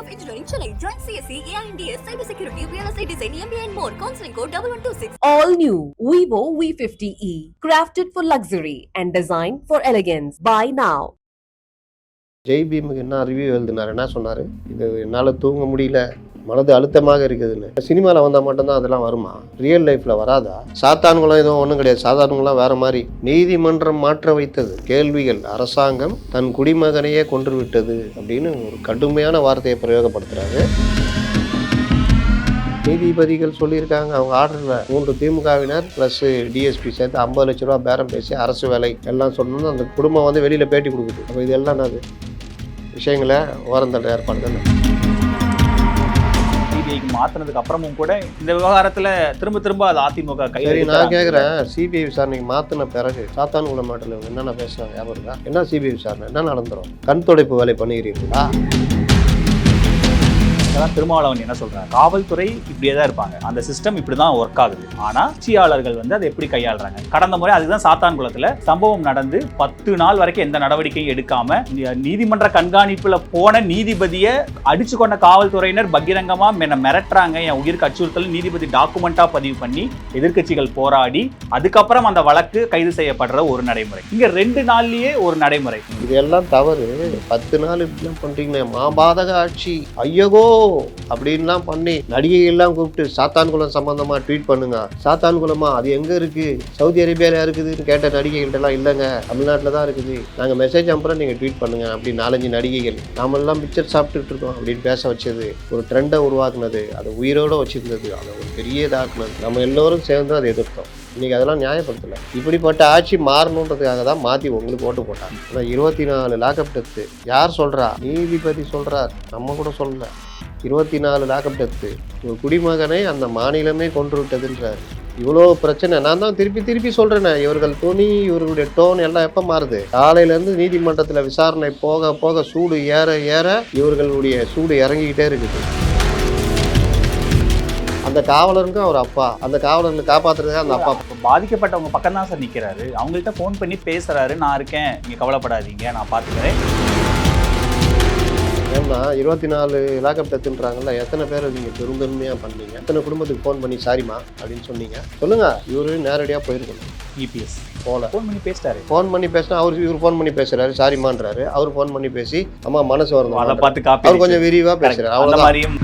of Engineering, Chennai. Join CSE, AINDS, Cybersecurity, Real Estate Design, MBA and more. Counseling code 1126. All new Vivo V50e, crafted for luxury and designed for elegance. Buy now. Jai பீமுக்கு என்ன review எழுதினார் என்ன சொன்னார் இது என்னால் தூங்க முடியல மனது அழுத்தமாக இருக்குதுன்னு. சினிமாவில் வந்தால் மட்டும்தான் அதெல்லாம் வருமா? ரியல் லைஃப்பில் வராதா? சாத்தான்குளம் எதுவும் ஒன்றும் கிடையாது. சாதாரணங்களாம் வேற மாதிரி. நீதிமன்றம் மாற்ற வைத்தது. கேள்விகள் அரசாங்கம் தன் குடிமகனையே கொன்று விட்டது அப்படின்னு ஒரு கடுமையான வார்த்தையை பிரயோகப்படுத்துகிறாரு நீதிபதிகள் சொல்லியிருக்காங்க. அவங்க ஆர்டரில் மூன்று திமுகவினர் ப்ளஸ் டிஎஸ்பி சேர்த்து ஐம்பது லட்ச ரூபா பேரம் பேசி அரசு வேலை எல்லாம் சொல்லணும்னு அந்த குடும்பம் வந்து வெளியில் பேட்டி கொடுக்குது. அப்போ இது எல்லாம் அது விஷயங்களை ஓரந்தள்ள ஏற்பாடு தானே சிபிஐக்கு மாத்தினதுக்கு அப்புறமும் கூட இந்த விவகாரத்துல திரும்ப திரும்ப அது அதிமுக கை சரி நான் கேட்குறேன் சிபிஐ விசாரணைக்கு மாற்றின பிறகு சாத்தான்குளம் மாட்டில் என்னென்ன பேசுனாங்க ஞாபகம் என்ன சிபிஐ விசாரணை? என்ன நடந்துரும்? கண் துடைப்பு வேலை பண்ணுகிறீர்களா அதான் திருமாவளவன் என்ன சொல்றாங்க? காவல்துறை இப்படியே தான் இருப்பாங்க. அந்த சிஸ்டம் இப்படி தான் ஒர்க் ஆகுது. ஆனா ஆட்சியாளர்கள் வந்து அதை எப்படி கையாளுறாங்க? கடந்த முறை அதுதான் சாத்தான்குளத்துல சம்பவம் நடந்து பத்து நாள் வரைக்கும் எந்த நடவடிக்கையும் எடுக்காம நீதிமன்ற கண்காணிப்புல போன நீதிபதியை அடிச்சு கொண்ட காவல்துறையினர் பகிரங்கமா என்ன மிரட்டுறாங்க. என் உயிருக்கு அச்சுறுத்தல் நீதிபதி டாக்குமெண்டா பதிவு பண்ணி எதிர்க்கட்சிகள் போராடி அதுக்கப்புறம் அந்த வழக்கு கைது செய்யப்படுற ஒரு நடைமுறை. இங்க ரெண்டு நாள்லயே ஒரு நடைமுறை. இதெல்லாம் தவறு. பத்து நாள் இப்படிலாம் பண்ணுறீங்களே மாபாதக ஆட்சி. ஐயகோ! அப்படின்லாம் பண்ணி நடிகைகள்லாம் கூப்பிட்டு சாத்தான்குளம் சம்பந்தமா ட்வீட் பண்ணுங்க. சாத்தான்குளமா அது எங்க இருக்கு? சவுதி அரேபியால இருக்குதுன்னு கேட்ட நடிகைகள்ட்டெல்லாம் இல்லைங்க. தமிழ்நாட்டில் தான் இருக்குது. நாங்கள் மெசேஜ் அப்புறம் நீங்கள் ட்வீட் பண்ணுங்க அப்படி நாலஞ்சு நடிகைகள். நாமெல்லாம் பிக்சர் சாப்பிட்டுட்டு இருக்கோம் அப்படின்னு பேச வச்சது. ஒரு ட்ரெண்டை உருவாக்குனது அதை உயிரோட வச்சிருந்தது அதை ஒரு பெரிய இதாக்குனது நம்ம எல்லோரும் சேர்ந்து அதை எதிர்த்தோம். இன்றைக்கி அதெல்லாம் நியாயப்படுத்தலை. இப்படிப்பட்ட ஆட்சி மாறணுன்றதுக்காக தான் மாற்றி உங்களுக்கு ஓட்டு போட்டாங்க. ஆனால் இருபத்தி நாலு லாக்அப் டெத்து யார் சொல்கிறா நீதிபதி சொல்கிறார் நம்ம கூட சொல்லலை. இருபத்தி நாலு லாக்அப் டெத்து. ஒரு குடிமகனை அந்த மாநிலமே கொன்று விட்டதுன்றார் இவ்வளோ பிரச்சனை. நான் தான் திருப்பி திருப்பி சொல்கிறேனே இவர்கள் துணி இவர்களுடைய டோன் எல்லாம் எப்போ மாறுது? காலையிலேருந்து நீதிமன்றத்தில் விசாரணை போக போக சூடு ஏற ஏற இவர்களுடைய சூடு இறங்கிக்கிட்டே இருக்குது. அந்த காவலருக்கும் அவர் அப்பா. அந்த காவலர்களை காப்பாத்துறதுக்கு அந்த அப்பா. பாதிக்கப்பட்டவங்க பக்கம் தான் சார் நிற்கிறாரு அவங்கள்ட்ட ஃபோன் பண்ணி பேசுகிறாரு நான் இருக்கேன். நீங்கள் கவலைப்படாதீங்க. நான் பார்த்துக்கிறேன் ஏன்னா இருபத்தி நாலு லாக்அப் டெத்துன்றாங்கல்ல எத்தனை பேர் நீங்கள் பெருந்தன்மையாக பண்ணீங்க? எத்தனை குடும்பத்துக்கு ஃபோன் பண்ணி சாரிம்மா அப்படின்னு சொன்னீங்க. சொல்லுங்க இவரு நேரடியாக போயிருக்கணும். இபிஎஸ் போல. ஃபோன் பண்ணி பேசிட்டாரு. ஃபோன் பண்ணி பேசினா அவர் இவர் ஃபோன் பண்ணி பேசுறாரு சாரிம்மான்றாரு. அவர் ஃபோன் பண்ணி பேசி அம்மா மனசு அதை வரணும் பார்த்து காப்பி அவர் கொஞ்சம் விரிவாக பேசுறாரு. அவ்வளோதான் மாதிரியும்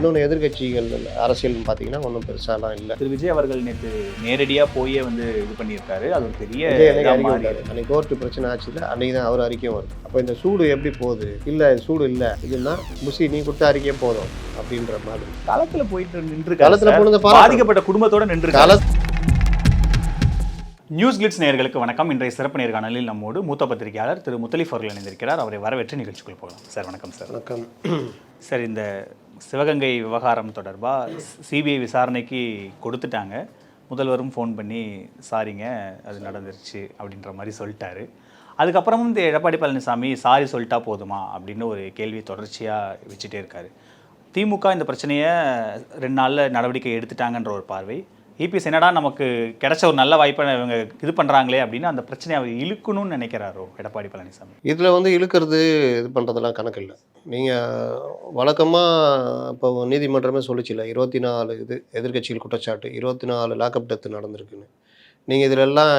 இன்னொன்று எதிர்கட்சிகள் அரசியல்னு பார்த்தீங்கன்னா ஒன்றும் பெருசாலாம் இல்லை. திரு விஜய் அவர்கள் நேற்று நேரடியா போயே வந்து இது பண்ணியிருக்காரு. அது ஒரு பெரிய அன்னைக்கு கோர்ட்டு பிரச்சனை ஆச்சுல அன்னைக்கு தான் அவர் அறிக்கையும் வருது அப்போ இந்த சூடு எப்படி போகுது? இல்லை சூடு இல்லை. இதுன்னா முசி நீ கொடுத்த அறிக்கையே போதும் அப்படின்ற மாதிரி. களத்துல போயிட்டு நின்று களத்துல போனதை. பாதிக்கப்பட்ட குடும்பத்தோட நின்று கள நியூஸ் கிளிட்ஸ் நேயர்களுக்கு வணக்கம். இன்றைய சிறப்பு நேர்காணலில் நம்மோடு மூத்த பத்திரிகையாளர் திரு முத்தலிஃப் அவர்கள் இணைந்திருக்கிறார். அவரை வரவேற்று நிகழ்ச்சிக்குள் போகலாம். சார் வணக்கம் சார். வணக்கம். சார் இந்த சிவகங்கை விவகாரம் தொடர்பாக சிபிஐ விசாரணைக்கு கொடுத்துட்டாங்க. முதல்வரும் ஃபோன் பண்ணி சாரிங்க அது நடந்துருச்சு அப்படின்ற மாதிரி சொல்லிட்டாரு. அதுக்கப்புறமும் இந்த எடப்பாடி பழனிசாமி சாரி சொல்லிட்டா போதுமா? அப்படின்னு ஒரு கேள்வி தொடர்ச்சியாக வச்சுட்டே இருக்காரு. திமுக இந்த பிரச்சனையை ரெண்டு நாளில் நடவடிக்கை எடுத்துட்டாங்கன்ற ஒரு பார்வை. இபிஎஸ் என்னடா நமக்கு கிடைச்ச ஒரு நல்ல வாய்ப்பை இவங்க இது பண்ணுறாங்களே அப்படின்னு அந்த பிரச்சனையை அவர் இழுக்கணும்னு நினைக்கிறாரோ எடப்பாடி பழனிசாமி? இதில் வந்து இழுக்கிறது இது பண்ணுறதெல்லாம் கணக்கு இல்லை. நீங்கள் வழக்கமாக இப்போ நீதிமன்றமே சொல்லிச்சுல இருபத்தி நாலு இது எதிர்க்கட்சிகள் குற்றச்சாட்டு இருபத்தி நாலு லாக்அப் டெத்து நடந்திருக்குன்னு. நீங்கள் இதிலெல்லாம்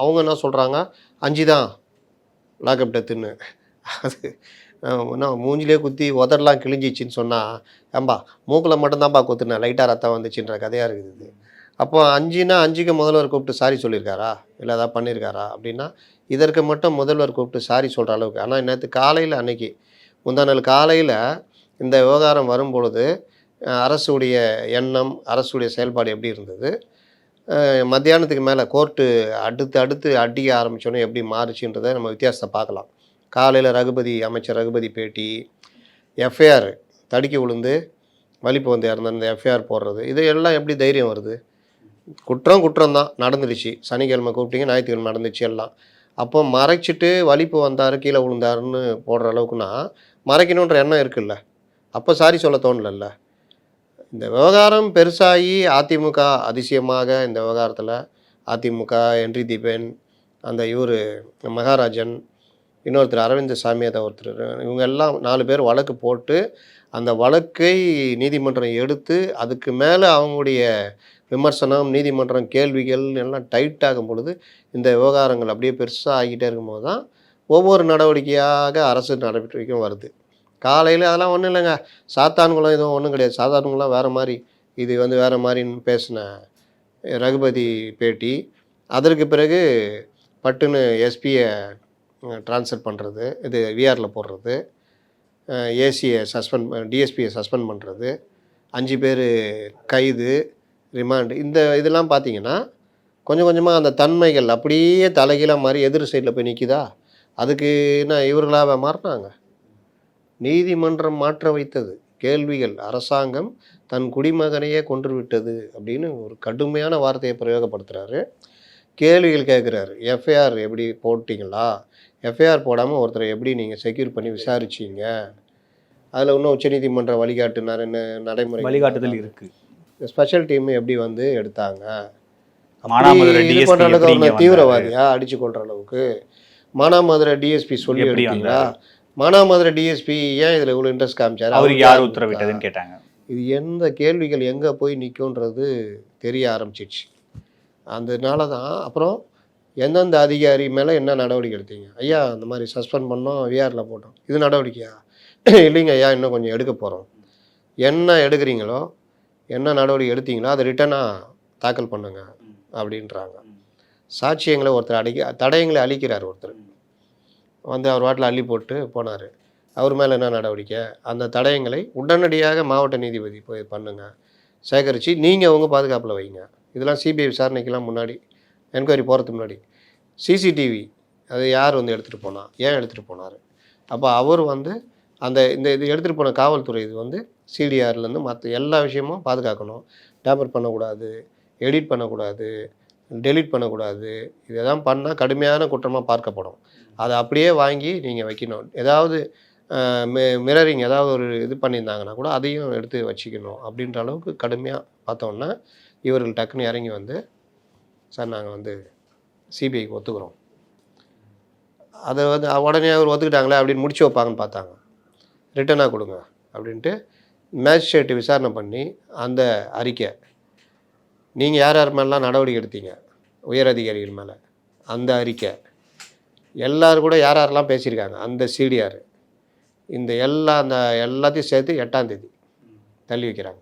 அவங்க என்ன சொல்கிறாங்க அஞ்சு தான் லாக்அப் டெத்துன்னு அது என்ன மூஞ்சிலே குத்தி உதடலாம் கிழிஞ்சிச்சின்னு சொன்னால் ஏம்பா மூக்கில் மட்டும்தான்ப்பா குத்துனேன் லைட்டாக ரத்தம் வந்துச்சுன்ற கதையாக இருக்குது இது. அப்போ அஞ்சுனா அஞ்சுக்கு முதல்வர் கூப்பிட்டு சாரி சொல்லியிருக்காரா? இல்லை ஏதாவது பண்ணியிருக்காரா? அப்படின்னா இதற்கு மட்டும் முதல்வர் கூப்பிட்டு சாரி சொல்கிற அளவுக்கு. ஆனால் நேற்று காலையில் அன்னைக்கு முந்தா நாள் காலையில் இந்த விவகாரம் வரும்பொழுது அரசுடைய எண்ணம் அரசுடைய செயல்பாடு எப்படி இருந்தது? மத்தியானத்துக்கு மேலே கோர்ட்டு அடுத்து அடுத்து அடிக்க ஆரம்பித்தோன்னே எப்படி மாறுச்சுன்றதை நம்ம வித்தியாசத்தை பார்க்கலாம். காலையில் ரகுபதி அமைச்சர் ரகுபதி பேட்டி எஃப்ஐஆர் தடுக்கி விழுந்து வலிப்பு வந்து இறந்த அந்த எஃப்ஐஆர் போடுறது. இது எல்லாம் எப்படி தைரியம் வருது? குற்றம் குற்றம் தான் நடந்துடுச்சு. சனிக்கிழமை கூப்பிட்டீங்க ஞாயிற்றுக்கிழமை நடந்துச்சு எல்லாம். அப்போ மறைச்சிட்டு வலிப்பு வந்தார் கீழே விழுந்தாருன்னு போடுற அளவுக்குன்னா மறைக்கணுன்ற எண்ணம் இருக்குல்ல. அப்போ சாரி சொல்ல தோணலல்ல. இந்த விவகாரம் பெருசாகி அதிமுக அதிசயமாக இந்த விவகாரத்தில் அதிமுக என்றி தீபன் அந்த இவர் மகாராஜன் இன்னொருத்தர் அரவிந்த் சாமியாதா ஒருத்தர் இவங்க எல்லாம் நாலு பேர் வழக்கு போட்டு அந்த வழக்கை நீதிமன்றம் எடுத்து அதுக்கு மேலே அவங்களுடைய விமர்சனம் நீதிமன்றம் கேள்விகள் எல்லாம் டைட் ஆகும் பொழுது இந்த விவகாரங்கள் அப்படியே பெருசாக ஆகிட்டே இருக்கும்போது தான் ஒவ்வொரு நடவடிக்கையாக அரசு நடவடிக்கையும் வருது. காலையில் அதெல்லாம் ஒன்றும் இல்லைங்க. சாத்தான்குளம் எதுவும் ஒன்றும் கிடையாது. சாத்தான்குளம் வேறு மாதிரி இது வந்து வேறு மாதிரின்னு பேசின ரகுபதி பேட்டி. அதற்கு பிறகு பட்டுன்னு எஸ்பியை ட்ரான்ஸ்ஃபர் பண்ணுறது இது விஆரில் போடுறது ஏசியை சஸ்பெண்ட் டிஎஸ்பியை சஸ்பெண்ட் பண்ணுறது அஞ்சு பேர் கைது ரிமாண்டு இந்த இதெல்லாம் பார்த்தீங்கன்னா கொஞ்சம் கொஞ்சமாக அந்த தன்மைகள் அப்படியே தலைகீழாக மாதிரி எதிர் சைடில் போய் நிற்கிதா அதுக்கு என்ன இவர்களாக மாறினாங்க? நீதிமன்றம் மாற்ற வைத்தது. கேள்விகள் அரசாங்கம் தன் குடிமகனையே கொன்று விட்டது அப்படின்னு ஒரு கடுமையான வார்த்தையை பிரயோகப்படுத்துகிறாரு கேள்விகள் கேட்குறாரு எஃப்ஐஆர் எப்படி போட்டிங்களா? எஃப்ஐஆர் போடாமல் ஒருத்தரை எப்படி நீங்கள் செக்யூர் பண்ணி விசாரிச்சீங்க? அதில் இன்னும் உச்சநீதிமன்ற வழிகாட்டு நட நடைமுறை? வழிகாட்டுதல் இருக்கு. ஸ்பெஷல் டீம் எப்படி வந்து எடுத்தாங்க? பண்ற அளவுக்கு தீவிரவாதியா? அடிச்சு கொள்ற அளவுக்கு. மானாமதுரை டிஎஸ்பி சொல்லி எடுத்தீங்களா? மானாமதுரை டிஎஸ்பி ஏன் இதுல இவ்வளவு இன்ட்ரெஸ்ட் காமிச்சாரு? அவருக்கு யார் உத்தரவிட்டதுன்னு கேட்டாங்க. இது எந்த கேள்விகள் எங்க போய் நிற்கும்ன்றது தெரிய ஆரம்பிச்சிச்சு அதனால தான் அப்புறம் எந்தெந்த அதிகாரி மேலே என்ன நடவடிக்கை எடுத்தீங்க? ஐயா இந்த மாதிரி சஸ்பெண்ட் பண்ணோம் விஆரில் போட்டோம். இது நடவடிக்கையா? இல்லைங்க ஐயா இன்னும் கொஞ்சம் எடுக்க போகிறோம் என்ன எடுக்கிறீங்களோ என்ன நடவடிக்கை எடுத்தீங்களோ அதை ரிட்டனாக தாக்கல் பண்ணுங்க அப்படின்றாங்க. சாட்சியங்களை ஒருத்தர் அடிக்க தடயங்களை அழிக்கிறார் ஒருத்தர். வந்து அவர் வாட்டில் அள்ளி போட்டு போனார். அவர் மேலே என்ன நடவடிக்கை? அந்த தடயங்களை உடனடியாக மாவட்ட நீதிபதி போய் பண்ணுங்க. சேகரித்து நீங்கள் உங்கள் பாதுகாப்பில் வைங்க. இதெல்லாம் சிபிஐ விசாரணைக்கெல்லாம் முன்னாடி என்கொயரி போகிறதுக்கு முன்னாடி. சிசிடிவி அது யார் வந்து எடுத்துகிட்டு போனா? ஏன் எடுத்துகிட்டு போனார்? அப்போ அவர் வந்து அந்த இந்த இது எடுத்துகிட்டு போன காவல்துறை இது வந்து சிடிஆர்லேருந்து மற்ற எல்லா விஷயமும் பாதுகாக்கணும். டேம்பர் பண்ணக்கூடாது எடிட் பண்ணக்கூடாது டெலிட் பண்ணக்கூடாது இதெல்லாம் பண்ணால் கடுமையான குற்றமாக பார்க்கப்படும். அதை அப்படியே வாங்கி நீங்கள் வைக்கணும். ஏதாவது மிரரிங் ஏதாவது ஒரு இது பண்ணியிருந்தாங்கன்னா கூட அதையும் எடுத்து வச்சுக்கணும். அப்படின்ற அளவுக்கு கடுமையாக பார்த்தோன்னா இவர்கள் டக்குன்னு இறங்கி வந்து சார் நாங்கள் வந்து சிபிஐக்கு ஒத்துக்கிறோம். அதை வந்து உடனே அவர் ஒத்துக்கிட்டாங்களே அப்படின்னு முடிச்சு வைப்பாங்கன்னு பார்த்தாங்க. ரிட்டனாக கொடுங்க அப்படின்ட்டு மேஜிஸ்ட்ரேட்டு விசாரணை பண்ணி அந்த அறிக்கை நீங்கள் யார் யார் மேலாம் நடவடிக்கை எடுத்தீங்க? உயர் அதிகாரிகள் மேலே. அந்த அறிக்கை. எல்லோரும் கூட யார் யாரெல்லாம் பேசியிருக்காங்க? அந்த சிடிஆர். இந்த எல்லா அந்த எல்லாத்தையும் சேர்த்து எட்டாம் தேதி தள்ளி வைக்கிறாங்க.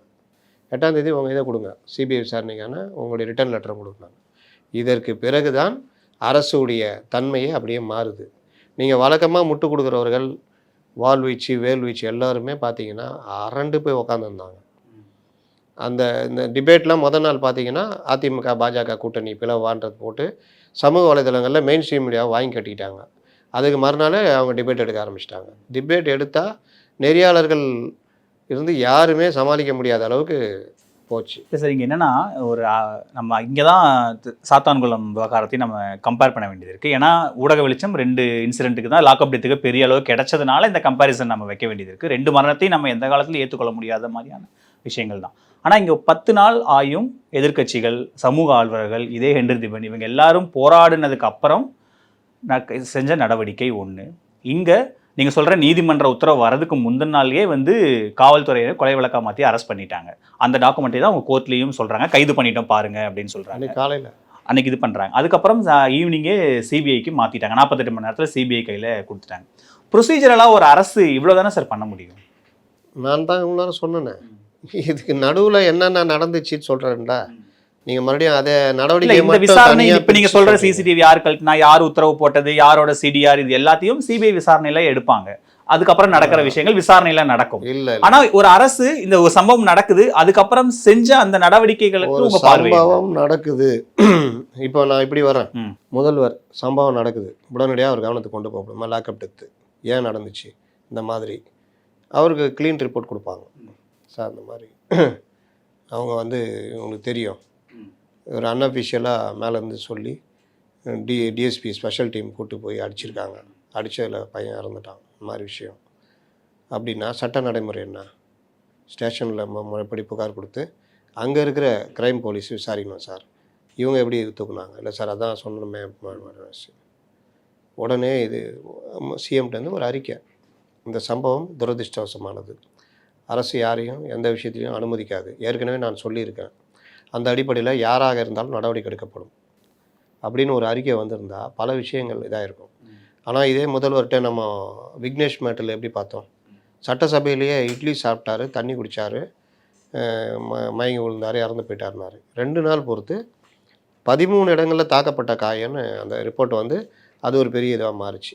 எட்டாம் தேதி உங்கள் இதை கொடுங்க. சிபிஐ விசாரணைக்கான உங்களுடைய ரிட்டர்ன் லெட்டரை கொடுக்குறாங்க இதற்கு பிறகு தான் அரசுடைய தன்மையே அப்படியே மாறுது. நீங்கள் வழக்கமாக முட்டு கொடுக்குறவர்கள் வால் வீச்சு வேல் வீச்சு எல்லாருமே பார்த்தீங்கன்னா அரண்டு போய் உக்காந்துருந்தாங்க. அந்த இந்த டிபேட்லாம் முத நாள் பார்த்தீங்கன்னா அதிமுக பாஜக கூட்டணி பிளவான்றது போட்டு சமூக வலைதளங்களில் மெயின் ஸ்ட்ரீம் மீடியாவை வாங்கி கட்டிக்கிட்டாங்க அதுக்கு மறுநாள் அவங்க டிபேட் எடுக்க ஆரம்பிச்சிட்டாங்க. டிபேட் எடுத்தால் நெறியாளர்கள் இருந்து யாருமே சமாளிக்க முடியாத அளவுக்கு போச்சு. இல்லை சார் இங்கே என்னென்னா ஒரு நம்ம இங்கே தான் சாத்தான்குளம் விவகாரத்தையும் நம்ம கம்பேர் பண்ண வேண்டியது இருக்குது ஏன்னா ஊடக வெளிச்சம் ரெண்டு இன்சிடென்ட்டுக்கு தான் லாக்அப் டெத்துக்கு பெரிய அளவு கிடைச்சதுனால இந்த கம்பேரிசன் நம்ம வைக்க வேண்டியது இருக்குது ரெண்டு மரணத்தையும் நம்ம எந்த காலத்திலும் ஏற்றுக்கொள்ள முடியாத மாதிரியான விஷயங்கள் தான். ஆனால் இங்கே பத்து நாள் ஆயும் எதிர்க்கட்சிகள் சமூக ஆழ்வர்கள் இதே ஹென்றி திபன் இவங்க எல்லாரும் போராடினதுக்கு அப்புறம் செஞ்ச நடவடிக்கை ஒன்று இங்கே நீங்கள் சொல்கிற நீதிமன்ற உத்தரவு வரதுக்கு முந்தின நாள்லயே வந்து காவல்துறையினர் கொலை வழக்கா மாற்றி அரெஸ்ட் பண்ணிட்டாங்க. அந்த டாக்குமெண்ட்டை தான் அவங்க கோர்ட்லேயும் சொல்கிறாங்க கைது பண்ணிட்டோம் பாருங்க அப்படின்னு சொல்கிறாங்க அன்னைக்கு காலையில். அன்னைக்கு இது பண்ணுறாங்க அதுக்கப்புறம் ஈவினிங்கே சிபிஐக்கு மாற்றிட்டாங்க நாற்பத்தெட்டு மணி நேரத்தில் சிபிஐ கையில் கொடுத்துட்டாங்க. ப்ரொசீஜரலாக ஒரு அரசு இவ்வளோ தானே சார் பண்ண முடியும்? நான் தான் இவ்வளோ சொன்னேனே. இதுக்கு நடுவில் என்னென்ன நடந்துச்சுன்னு சொல்கிறேன்டா நீங்கள் மறுபடியும் அதை நடவடிக்கை இந்த விசாரணை இப்ப நீங்க சொல்ற. சிசிடிவி யார் கழட்டினா யார் உத்தரவு போட்டது யாரோட சிடிஆர் இது எல்லாத்தையும் சிபிஐ விசாரணையில எடுப்பாங்க. அதுக்கப்புறம் நடக்கிற விஷயங்கள் விசாரணையில நடக்கும். இல்ல. ஆனா ஒரு அரசு இந்த ஒரு சம்பவம் நடக்குது அதுக்கப்புறம் செஞ்ச அந்த நடவடிக்கைகளுக்கு உங்க? சம்பவம் நடக்குது. இப்போ நான் இப்படி வரேன். முதல்வர் சம்பவம் நடக்குது. உடனடியாக அவர் கவனத்துக்கு கொண்டு போகணும் லாக்அப் டெத்து. ஏன் நடந்துச்சு? இந்த மாதிரி. அவருக்கு க்ளீன் ரிப்போர்ட் கொடுப்பாங்க. சார் இந்த மாதிரி. அவங்க வந்து உங்களுக்கு தெரியும். ஒரு அன்அஃபிஷியலாக மேலேருந்து சொல்லி டி டிஎஸ்பி ஸ்பெஷல் டீம் கூட்டு போய் அடிச்சிருக்காங்க. அடித்ததில் பையன் இறந்துட்டான். இந்த மாதிரி விஷயம். அப்படின்னா சட்ட நடைமுறை என்ன? ஸ்டேஷனில் முறைப்படி புகார் கொடுத்து அங்கே இருக்கிற க்ரைம் போலீஸ் விசாரிக்கணும் சார். இவங்க எப்படி தூக்குனாங்க இல்லை சார் அதான் சொன்னோமே உடனே இது சிஎம்கிட்டேருந்து ஒரு அறிக்கை. இந்த சம்பவம் துரதிர்ஷ்டவசமானது. அரசு யாரையும் எந்த விஷயத்திலையும் அனுமதிக்காது. ஏற்கனவே நான் சொல்லியிருக்கேன். அந்த அடிப்படையில் யாராக இருந்தாலும் நடவடிக்கை எடுக்கப்படும். அப்படின்னு ஒரு அறிக்கை வந்திருந்தால் பல விஷயங்கள் இதாக இருக்கும். ஆனால் இதே முதல்வர்கிட்ட நம்ம விக்னேஷ் மேட்டில் எப்படி பார்த்தோம்? சட்டசபையிலேயே இட்லி சாப்பிட்டாரு தண்ணி குடித்தார் மயங்கி விழுந்தார் இறந்து போயிட்டாருனாரு ரெண்டு நாள் பொறுத்து பதிமூணு இடங்களில் தாக்கப்பட்ட காயன்னு அந்த ரிப்போர்ட் வந்து அது ஒரு பெரிய இதாக மாறிச்சு.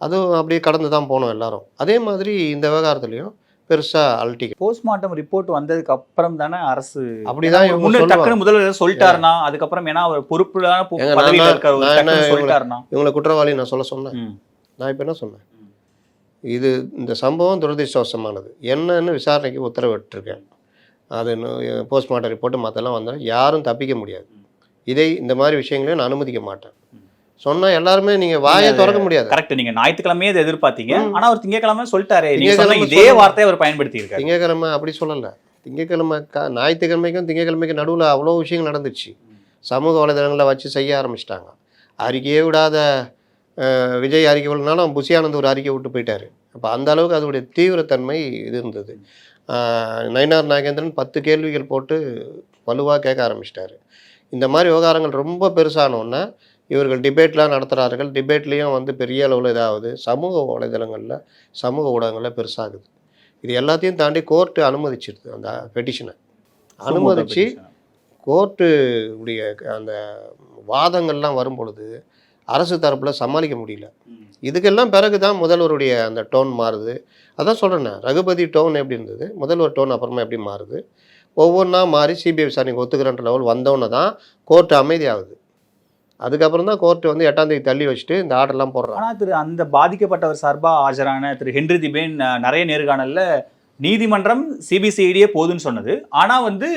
அதுவும் அப்படியே கடந்து தான் போனோம் எல்லாரும். அதே மாதிரி இந்த விவகாரத்துலேயும் பெருசாக அல்ட்டி போஸ்ட்மார்ட்டம் ரிப்போர்ட் வந்ததுக்கு அப்புறம் தானே அரசு அப்படிதான் முன்ன. டக்குனு முதல்வர் சொல்லிட்டாருனா அதுக்கப்புறம் ஏன்னா அவர் பொறுப்புலான பதவியில இருக்காரு சொல்லிட்டாருனா இவங்களை குற்றவாளி நான் சொல்ல சொன்னேன். நான் இப்போ என்ன சொன்னேன்? இது இந்த சம்பவம் துரதிர்ஷ்டவசமானது. என்னன்னு விசாரணைக்கு உத்தரவிட்டிருக்கேன். அது போஸ்ட்மார்ட்டம் ரிப்போர்ட்டு மற்றெல்லாம் வந்தால் யாரும் தப்பிக்க முடியாது. இதை இந்த மாதிரி விஷயங்களையும் நான் அனுமதிக்க மாட்டேன். சொன்னால் எல்லாருமே நீங்கள் வாயை திறக்க முடியாது. கரெக்ட் நீங்க ஞாயிற்றுக்கிழமையே இதை எதிர்பார்த்தீங்க. ஆனா அவர் திங்கக்கிழமை சொல்லிட்டாரு. நீங்க சொன்ன இதே. வார்த்தையை அவர் பயன்படுத்தி இருக்காரு திங்கக்கிழமை அப்படி சொல்லலை. திங்கக்கிழமை ஞாயிற்றுக்கிழமைக்கும் திங்கக்கிழமைக்கும் நடுவில் அவ்வளோ விஷயங்கள் நடந்துச்சு. சமூக வலைதளங்களில் வச்சு செய்ய ஆரம்பிச்சிட்டாங்க. அறிக்கையே விடாத விஜய் அறிக்கை விடனாலும் புசி ஆனந்த் ஒரு அறிக்கை விட்டு போயிட்டாரு. அப்போ அந்த அளவுக்கு அதோடைய தீவிரத்தன்மை இது இருந்தது. நயினார் நாகேந்திரன் பத்து கேள்விகள் போட்டு வலுவாக கேட்க ஆரம்பிச்சிட்டாரு. இந்த மாதிரி விவகாரங்கள் ரொம்ப பெருசானோன்னே இவர்கள் டிபேட்லாம் நடத்துகிறார்கள் டிபேட்லேயும் வந்து பெரிய அளவில் இதாகுது சமூக வலைதளங்களில் சமூக ஊடகங்களில் பெருசாகுது. இது எல்லாத்தையும் தாண்டி கோர்ட்டு அனுமதிச்சிருது அந்த பெட்டிஷனை. அனுமதிச்சு கோர்ட்டு உடைய அந்த வாதங்கள்லாம் வரும் பொழுது அரசு தரப்பில் சமாளிக்க முடியல. இதுக்கெல்லாம் பிறகு தான் முதல்வருடைய அந்த டோன் மாறுது. அதான் சொல்கிறேனே ரகுபதி டோன் எப்படி இருந்தது? முதல்வர் டோன் அப்புறமா எப்படி மாறுது? ஒவ்வொன்றா மாறி சிபிஐ விசாரணைக்கு ஒத்துக்கிறன்ற லெவல் வந்தோன்னே தான் கோர்ட்டு அமைதியாகுது. அதுக்கப்புறம் தான் கோர்ட்டு வந்து எட்டாம் தேதி தள்ளி வச்சுட்டு இந்த ஆர்டர்லாம் போடுறாங்க. ஆனா திரு அந்த பாதிக்கப்பட்டவர் சார்பா ஆஜரான திரு ஹென்றி திபேன் நிறைய நேர்காணல்ல நீதிமன்றம் சிபிசிஐடியே போதுன்னு சொன்னது. ஆனா வந்து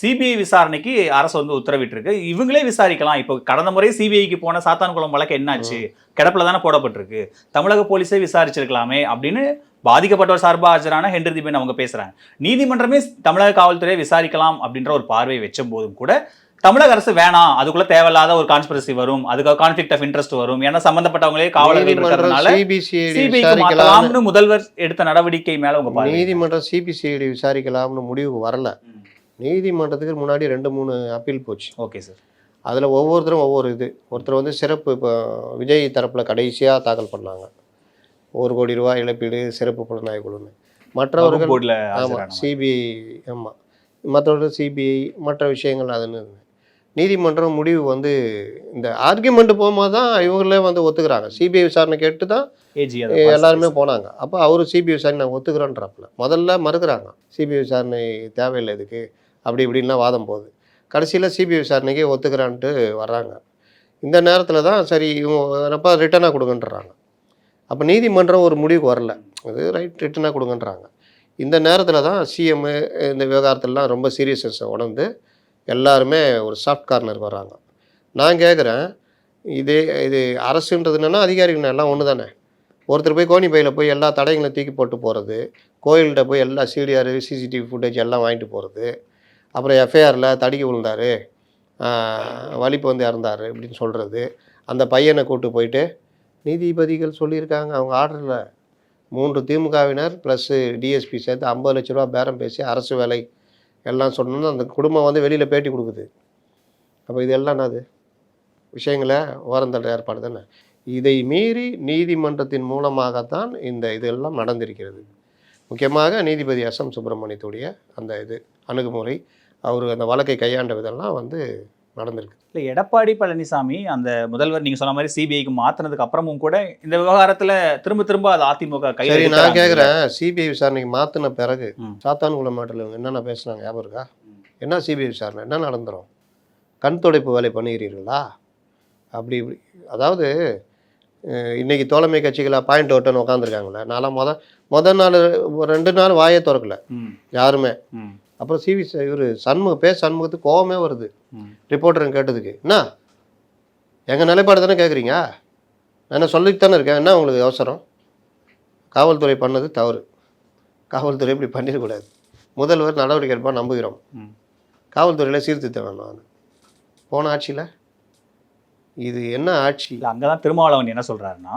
சிபிஐ விசாரணைக்கு அரசு வந்து உத்தரவிட்டிருக்கு. இவங்களே விசாரிக்கலாம். இப்போ கடந்த முறை சிபிஐக்கு போன சாத்தான்குளம் வழக்கு என்னாச்சு? கிடப்பில் தானே போடப்பட்டிருக்கு. தமிழக போலீஸே விசாரிச்சிருக்கலாமே அப்படின்னு பாதிக்கப்பட்டவர் சார்பா ஆஜரான ஹென்றி திபேன் அவங்க பேசுறாங்க. நீதிமன்றமே தமிழக காவல்துறையை விசாரிக்கலாம் அப்படின்ற ஒரு பார்வை வச்ச போதும் கூட தமிழக அரசு வேணாம். அதுக்குள்ள தேவையில்லாத ஒரு கான்ஸ்பிரசி வரும். அதுக்கு கான்ஃபிளிக் ஆஃப் இன்ட்ரெஸ்ட் வரும். ஏன்னா சம்பந்தப்பட்டவங்களே காவலர்கள் இருக்கிறதுனால சிபிசிஐடி சிபிஐக்கு மாத்தலாம்னு முதல்வர் எடுத்த நடவடிக்கை மேல உங்க நீதிமன்றம் சிபிசிஐடி விசாரிக்கலாம்னு முடிவுக்கு வரல. நீதிமன்றத்துக்கு முன்னாடி ரெண்டு மூணு அப்பீல் போச்சு. ஓகே சார் அதில் ஒவ்வொருத்தரும் ஒவ்வொரு இது. ஒருத்தர் வந்து சிறப்பு இப்போ விஜய் தரப்பில் கடைசியாக தாக்கல் பண்ணாங்க. ஒரு கோடி ரூபாய் இழப்பீடு சிறப்பு புலனாய்வு குழுன்னு. மற்றவர்கள் ஆமாம் சிபிஐ ஆமாம் மற்றவர்கள் சிபிஐ மற்ற விஷயங்கள் அதுன்னு. நீதிமன்றம் முடிவு வந்து இந்த ஆர்கியூமெண்ட் போகும்போது தான் இவங்களே வந்து ஒத்துக்கிறாங்க. சிபிஐ விசாரணை கேட்டு தான் ஏஜி எல்லாருமே போனாங்க. அப்போ அவர் சிபிஐ விசாரணை நாங்கள் ஒத்துக்கிறோன்றப்பல. முதல்ல மறுக்கிறாங்க. சிபிஐ விசாரணை தேவையில்லை இதுக்கு அப்படி இப்படின்லாம் வாதம் போகுது. கடைசியில் சிபிஐ விசாரணைக்கு ஒத்துக்கிறான்ட்டு வர்றாங்க. இந்த நேரத்தில் தான் சரி இவங்க அப்போ ரிட்டனாக கொடுங்கன்றாங்க அப்போ நீதிமன்றம் ஒரு முடிவுக்கு வரல. அது ரைட் ரிட்டனாக கொடுங்கன்றாங்க. இந்த நேரத்தில் தான் சிஎம் இந்த விவகாரத்திலலாம் ரொம்ப சீரியஸ்னஸ் உணர்ந்து எல்லாருமே ஒரு சாஃப்ட் கார்னருக்கு வராங்க நான் கேட்குறேன் இது இது அரசுன்றது என்னன்னா அதிகாரிகள் எல்லாம் ஒன்று தானே ஒருத்தர் போய் கோணி பையில் போய் எல்லா தடைகளையும் தூக்கி போட்டு போகிறது கோயில்கிட்ட போய் எல்லா சிடிஆர் சிசிடிவி ஃபுட்டேஜ் எல்லாம் வாங்கிட்டு போகிறது அப்புறம் எஃப்ஐஆரில் தடுக்கி விழுந்தார் வலிப்பு வந்து இறந்தார் இப்படின்னு சொல்கிறது அந்த பையனை கூப்பிட்டு போயிட்டு நீதிபதிகள் சொல்லியிருக்காங்க அவங்க ஆர்டரில் மூன்று திமுகவினர் ப்ளஸ்ஸு டிஎஸ்பி சேர்த்து ஐம்பது லட்ச ரூபா பேரம் பேசி அரசு வேலை எல்லாம் சொன்னோன்னு அந்த குடும்பம் வந்து வெளியில் பேட்டி கொடுக்குது. அப்போ இது எல்லாம் என்னது? விஷயங்களை ஓரந்தள்ள ஏற்பாடு தானே? இதை மீறி நீதிமன்றத்தின் மூலமாகத்தான் இந்த இதெல்லாம் நடந்திருக்கிறது. முக்கியமாக நீதிபதி எஸ் எம் சுப்பிரமணியத்துடைய அந்த இது அணுகுமுறை அவர் அந்த வழக்கை கையாண்ட விதெல்லாம் வந்து நடந்திருக்கு. இல்ல எடப்பாடி பழனிசாமி அந்த முதல்வர் நீங்க சொன்ன மாதிரி சிபிஐக்கு மாத்தினதுக்கு அப்புறமும் கூட இந்த விவகாரத்துல திரும்ப திரும்ப அது அதிமுக கையில் சரி நான். கேட்குறேன் சிபிஐ விசாரணைக்கு மாற்றின பிறகு. சாத்தான்குளம் மாட்டில் இவங்க என்னென்ன பேசுனாங்க ஞாபகம் இருக்கா? என்ன சிபிஐ விசாரணை? என்ன நடந்துரும்? கண் துடைப்பு வேலை பண்ணுகிறீர்களா அப்படி இப்படி அதாவது அஹ், இன்னைக்கு தோழமை கட்சிகளாக பாயிண்ட் ஓட்டுன்னு உட்காந்துருக்காங்களே நான்லாம் முத முத நாள் ரெண்டு நாள் வாயே திறக்கல. யாருமே. அப்புறம் சிவி இவர் சண்முக பேச சண்முகத்துக்கு கோவமே வருது. ரிப்போர்ட்டருங்க கேட்டதுக்கு. என்ன எங்கள் நிலைப்பாடு தானே கேட்குறீங்க நான் என்ன சொல்லிட்டு தானே இருக்கேன். என்ன உங்களுக்கு அவசரம்? காவல்துறை பண்ணது தவறு. காவல்துறை இப்படி பண்ணிடக்கூடாது முதல்வர் நடவடிக்கை எடுப்பான் நம்புகிறோம். காவல்துறையில் சீர்திருத்தம் வேணும் போன ஆட்சியில்? இது என்ன ஆட்சி? அங்கே தான் திருமாவளவன் என்ன சொல்றாருன்னா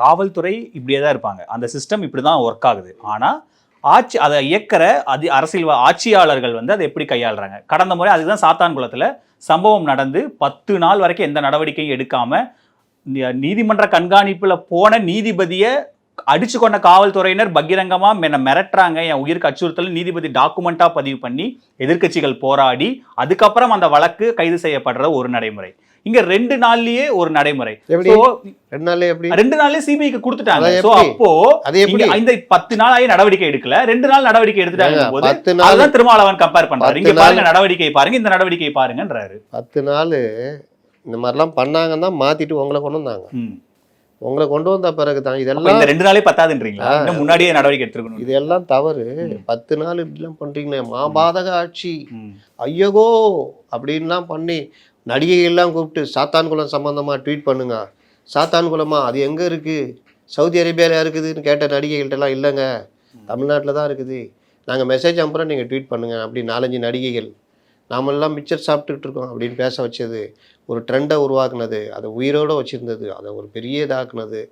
காவல்துறை இப்படியே தான் இருப்பாங்க. அந்த சிஸ்டம் இப்படி தான் ஒர்க் ஆகுது. ஆனால் ஆட்சி அதை இயக்கிற அதி அரசியல் ஆட்சியாளர்கள் வந்து அதை எப்படி கையாளுறாங்க? கடந்த முறை அதுதான் சாத்தான்குளத்தில் சம்பவம் நடந்து பத்து நாள் வரைக்கும் எந்த நடவடிக்கையும் எடுக்காம நீதிமன்ற கண்காணிப்பில் போன நீதிபதியை அடிச்சு கொண்ட காவல்துறையினர் பகிரங்கமாக என்ன மிரட்டுறாங்க. என் உயிருக்கு அச்சுறுத்தல். நீதிபதி டாக்குமெண்ட்டாக பதிவு பண்ணி எதிர்க்கட்சிகள் போராடி அதுக்கப்புறம் அந்த வழக்கு கைது செய்யப்படுற ஒரு நடைமுறை. இங்க ரெண்டு நாள்லயே ஒரு நடைமுறை. ரெண்டு நாள்லயே சிபிஐக்கு கொடுத்துட்டாங்க. சோ? அப்போ இந்த பத்து நாளாயே நடவடிக்கை எடுக்கல. ரெண்டு நாள் நடவடிக்கை எடுத்துட்டாங்க போது நாள் அதுதான் திருமாவளவன் கம்பேர் பண்றாரு. இங்க பாருங்க நாள் நடவடிக்கை பாருங்க இந்த நடவடிக்கை பாருங்கன்றாரு. பத்து நாள் இந்த மாதிரிலாம் பண்ணாங்கன்னா தான் மாத்திட்டு உங்களை கொண்டு வந்தாங்க. உங்களை கொண்டு வந்த பிறகு தான் இதெல்லாம் இந்த ரெண்டு நாளே பத்தாதுன்றீங்களா? முன்னாடியே நடவடிக்கை எடுத்துருக்கணும் இதெல்லாம் தவறு. பத்து நாள் இப்படிலாம் பண்றீங்களே மாபாதக ஆட்சி. ஐயகோ! அப்படின்லாம் பண்ணி நடிகைகள்லாம் கூப்பிட்டு சாத்தான்குளம் சம்பந்தமா ட்வீட் பண்ணுங்க. சாத்தான்குளமா அது எங்க இருக்கு? சவுதி அரேபியாவில் இருக்குதுன்னு கேட்ட நடிகைகள்ட்டலாம் இல்லைங்க. தமிழ்நாட்டில் தான் இருக்குது. நாங்கள் மெசேஜ் அனுப்புகிறோம் நீங்கள் ட்வீட் பண்ணுங்க. அப்படி நாலஞ்சு நடிகைகள். நாமெல்லாம் மிச்சர் சாப்பிட்டுக்கிட்டு இருக்கோம் அப்படின்னு பேச வச்சது. ஒரு ட்ரெண்டை உருவாக்குனது. அதை உயிரோடு வச்சுருந்தது. அதை ஒரு பெரிய இதாக்குனது.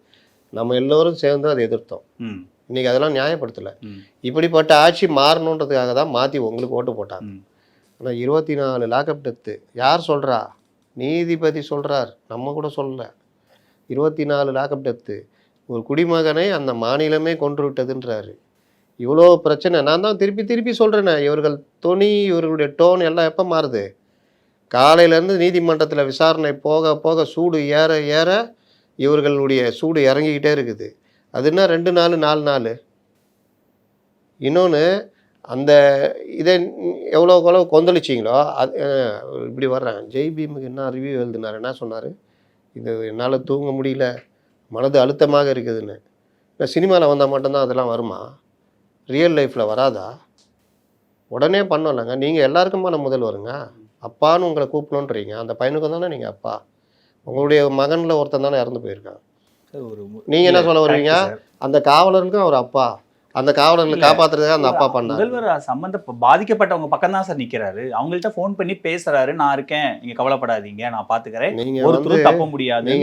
நம்ம எல்லோரும் சேர்ந்து அதை எதிர்த்தோம். ம். இன்னைக்கு அதெல்லாம் நியாயப்படுத்தலை. இப்படிப்பட்ட ஆட்சி மாறணுன்றதுக்காக தான் மாற்றி உங்களுக்கு ஓட்டு போட்டாங்க. ஆனால் இருபத்தி நாலு லாக்அப் டெத்து. யார் சொல்கிறா நீதிபதி சொல்கிறார் நம்ம கூட சொல்லல. இருபத்தி நாலு லாக்அப் டெத்து. ஒரு குடிமகனை அந்த மாநிலமே கொன்று விட்டதுன்றாரு. இவ்வளோ பிரச்சனை. நான் தான் திருப்பி திருப்பி சொல்கிறேனே இவர்கள் துணி இவர்களுடைய டோன் எல்லாம் எப்போ மாறுது? காலையிலேருந்து நீதிமன்றத்தில் விசாரணை போக போக சூடு ஏற ஏற இவர்களுடைய சூடு இறங்கிக்கிட்டே இருக்குது. அதுன்னா ரெண்டு நாள் நாலு நாள் இன்னொன்று அந்த இதை எவ்வளோ எவ்வளோ கொந்தளிச்சிங்களோ அது இப்படி வர்றேன். ஜெய் பீமுக்கு என்ன ரிவ்யூ எழுதினார் என்ன சொன்னார்? இது என்னால் தூங்க முடியல. மனது அழுத்தமாக இருக்குதுன்னு. இப்போ சினிமாவில் வந்தால் மட்டும்தான் அதெல்லாம் வருமா? ரியல் லைஃப்பில் வராதா? உடனே பண்ணலைங்க நீங்கள் எல்லாருக்குமான முதல்வருங்க அப்பான்னு உங்களை கூப்பிடணுன்றீங்க. அந்த பையனுக்கு தானே நீங்கள் அப்பா. உங்களுடைய மகனில் ஒருத்தன் தானே இறந்து போயிருக்கான். சார், ஒரு மு- நீங்க என்ன சொல்ல வருவீங்க? அந்த காவலருக்கும் அவர் அப்பா. அந்த காவலர்களை. காப்பாத்துறதுக்காக அந்த அப்பா பண்ணார். முதல்வர் சம்பந்த பாதிக்கப்பட்டவங்க பக்கம் தான் சார் நிக்கிறாரு. அவங்கள்ட்ட ஃபோன் பண்ணி பேசுறாரு. நான் இருக்கேன். நீங்க கவலைப்படாதீங்க. நான் பாத்துக்கிறேன். ஒருத்தரும் தப்ப முடியாது.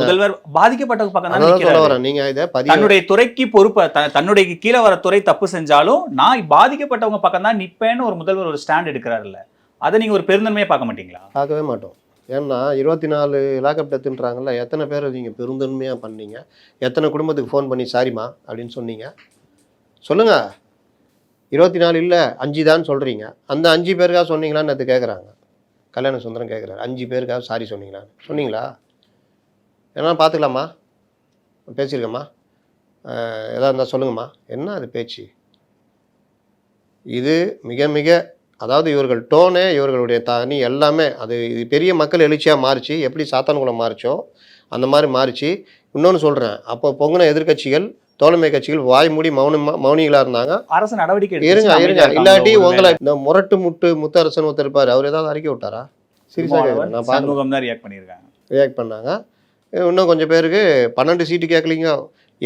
முதல்வர் பாதிக்கப்பட்டவங்க பக்கம் தான் நீங்க இதை தன்னுடைய துறைக்கு பொறுப்பு தன்னுடைய கீழே வர துறை தப்பு செஞ்சாலும் நான் பாதிக்கப்பட்டவங்க பக்கம் தான் நிப்பேன்னு ஒரு முதல்வர் ஒரு ஸ்டாண்ட் எடுக்கிறாருல்ல. அதை நீங்க ஒரு பெருந்தன்மையா பார்க்க மாட்டீங்களா? பார்க்கவே மாட்டோம். ஏன்னா இருபத்தி நாலு லாக்அப் டெத்துன்றாங்கல்ல எத்தனை பேர் நீங்கள் பெருந்தன்மையாக பண்ணீங்க? எத்தனை குடும்பத்துக்கு ஃபோன் பண்ணி சாரிம்மா அப்படின்னு சொன்னீங்க. சொல்லுங்கள் இருபத்தி நாலு இல்லை அஞ்சு தான் சொல்கிறீங்க அந்த அஞ்சு பேருக்காக சொன்னீங்களான்னு அது கேட்குறாங்க கல்யாண சுந்தரம் கேட்குறாரு அஞ்சு பேருக்காக சாரி சொன்னீங்களான்னு. சொன்னீங்களா? என்ன பார்த்துக்கலாமா பேசியிருக்கம்மா எதாக இருந்தால் சொல்லுங்கம்மா. என்ன அது பேச்சு? இது மிக மிக அதாவது இவர்கள் டோனே இவர்களுடைய தனி எல்லாமே அது இது பெரிய மக்கள் எழுச்சியாக மாறிச்சு. எப்படி சாத்தான்குளம் மாறிச்சோ அந்த மாதிரி மாறிச்சு. இன்னொன்று சொல்கிறேன் அப்போ பொங்கின எதிர்க்கட்சிகள் தோழமை கட்சிகள் வாய் மூடி மௌனமா மௌனிகளாக இருந்தாங்க. அரசு நடவடிக்கை இருங்க இருங்க. இல்லாட்டி உங்களை. இந்த முரட்டு முட்டு முத்தரசன் ஒருத்தர் இருப்பார். அவர் ஏதாவது அறிக்கை விட்டாரா? சீரியஸாக திருமாவளவன் நான் பார்க்க சண்முகம் தான் ரியாக்ட் பண்ணியிருக்காங்க. ரியாக்ட் பண்ணாங்க. இன்னும் கொஞ்சம் பேருக்கு பன்னெண்டு சீட்டு கேட்கலீங்க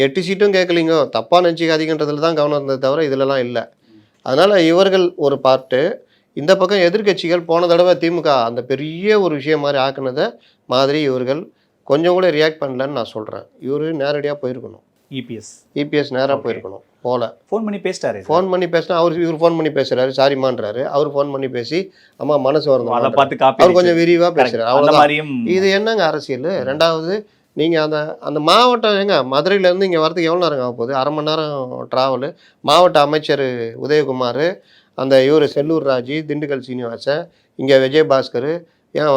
எட்டு சீட்டும் கேட்கலீங்க தப்பாக நினச்சிக்காதீங்கன்றதுல தான் கவனம் இருந்தது தவிர இதிலலாம் இல்லை. அதனால் இவர்கள் ஒரு பார்ட்டு இந்த பக்கம் எதிர்க்கட்சிகள் போன தடவை திமுக அந்த பெரிய ஒரு விஷயம் மாதிரி ஆக்குனதை மாதிரி இவர்கள் கொஞ்சம் கூட ரியாக்ட் பண்ணலன்னு நான் சொல்கிறேன் இவர் நேரடியாக போயிருக்கணும். இபிஎஸ் இபிஎஸ் நேராக. போயிருக்கணும். போல. ஃபோன் பண்ணி பேசிட்டாரு ஃபோன் பண்ணி பேசினா அவர் இவர் ஃபோன் பண்ணி பேசுறாரு சாரிமான்றாரு அவர் ஃபோன் பண்ணி பேசி அம்மா மனசு அதை வரணும் பார்த்து காப்பி அவர் கொஞ்சம் விரிவாக. பேசுறாரு. மாதிரியும் இது என்னங்க அரசியல்? ரெண்டாவது நீங்கள் அந்த அந்த மாவட்டம் எங்க? மதுரையிலேருந்து இங்கே வரதுக்கு எவ்வளோ நேரம் ஆக போகுது? அரை மணி நேரம் ட்ராவலு மாவட்ட அமைச்சர் உதயகுமார் அந்த இவர் செல்லூர் ராஜு திண்டுக்கல் சீனிவாசன் இங்கே விஜயபாஸ்கர் ஏன்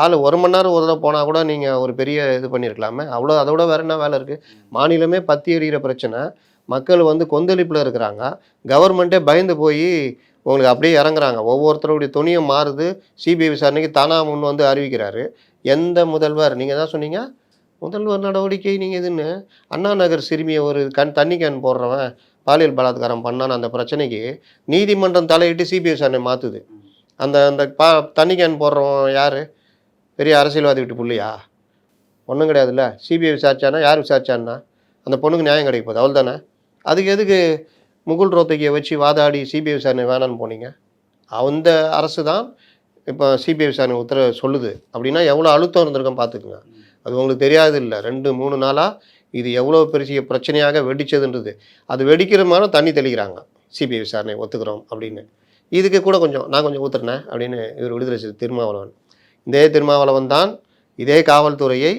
ஆள் ஒரு மணி நேரம் ஒரு தடவை போனால் கூட நீங்கள் ஒரு பெரிய இது பண்ணியிருக்கலாமே அவ்வளோ அதோட வேற என்ன வேலை இருக்குது மாநிலமே பத்தி எறிகிற பிரச்சனை. மக்கள் வந்து கொந்தளிப்பில் இருக்கிறாங்க. கவர்மெண்ட்டே பயந்து போய் உங்களுக்கு அப்படியே இறங்குறாங்க. ஒவ்வொருத்தருடைய துணியும் மாறுது. சிபிஐ விசாரணைக்கு தானா முன் வந்து அறிவிக்கிறாரு. எந்த முதல்வர் நீங்கள் தான் சொன்னீங்க? முதல்வர் நடவடிக்கை நீங்கள் இதுன்னு அண்ணா நகர் சிறுமியை ஒரு கண் தண்ணி கேன் போடுறவன் பாலியல் பலாத்காரம் பண்ணான அந்த பிரச்சனைக்கு நீதிமன்றம் தலையிட்டு சிபிஐ விசாரணை மாற்றுது அந்த அந்த பா தண்ணி கேன் போடுறோம் யார்? பெரிய அரசியல்வாதி விட்டு புள்ளியா? ஒன்றும் கிடையாதுல்ல. சிபிஐ விசாரிச்சானா யார் விசாரிச்சான்னா? அந்த பொண்ணுக்கு நியாயம் கிடைக்க போகுது. அவள் தானே அதுக்கு எதுக்கு முகுல் ரோத்தகியை வச்சு வாதாடி சிபிஐ விசாரணை வேணான்னு போனீங்க? அந்த அரசு தான் இப்போ சிபிஐ விசாரணை உத்தரவு சொல்லுது. அப்படின்னா எவ்வளோ அழுத்தம் இருந்திருக்கோம் பார்த்துக்குங்க. அது உங்களுக்கு தெரியாது இல்லை ரெண்டு மூணு நாளாக இது எவ்வளோ பெரிய பிரச்சனையாக வெடிச்சதுன்றது. அது வெடிக்கிற மாதிரி தண்ணி தெளிக்கிறாங்க. சிபிஐ விசாரணை ஒத்துக்கிறோம் அப்படின்னு. இதுக்கு கூட கொஞ்சம் நான் கொஞ்சம் ஊத்துறேன் அப்படின்னு இவர் விடுதலை செய்த திருமாவளவன். இதே திருமாவளவன் தான் இதே காவல்துறையை